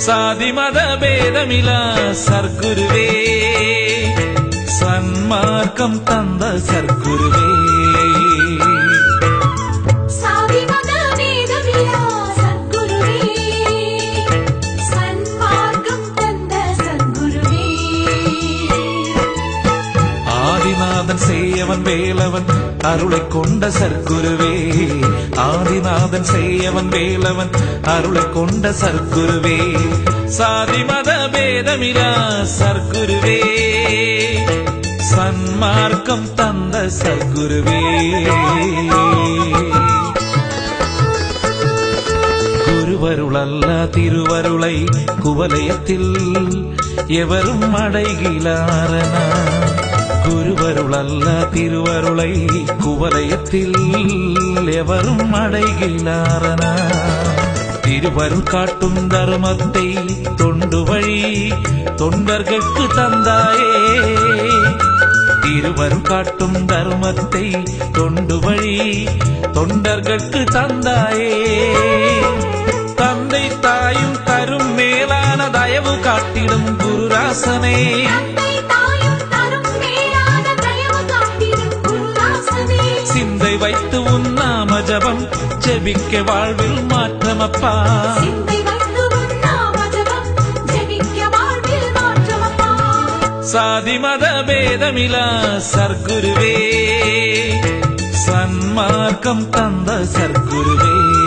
சாதி மத பேதமிலா சர்க்குருவே. சன்மார்க்கம் தந்த சர்க்குருவே. ஆதிநாதன் செய்யவன் வேலவன் அருளை கொண்ட சர்க்குருவே ஆதிநாதன் செய்யவன் வேலவன் அருளை கொண்ட சர்க்குருவே. சாதி மத பேதமிரா சர்க்குருவே. சன்மார்க்கம் தந்த சர்க்குருவே. குருவருளல்ல திருவருளை குவலயத்தில் எவரும் அடைகிலாரனா குருவருள் அல்ல திருவருளை குவலயத்தில் எவரும் அடைகிறாரனா திருவருள் காட்டும் தர்மத்தை தொண்டு வழி தொண்டர்கட்கு தந்தாயே. திருவருள் காட்டும் தர்மத்தை தொண்டு வழி தொண்டர்கட்கு தந்தாயே. தந்தை தாயும் தரும் மேலான தயவு காட்டிடும் குருராசனே. உன் நாம ஜபம் ஜெபிக்க வாழ்வில் மாற்றமப்பா. சாதி மத பேதமிலா சர்க்குருவே. சன்மார்க்கம் தந்த சர்க்குருவே.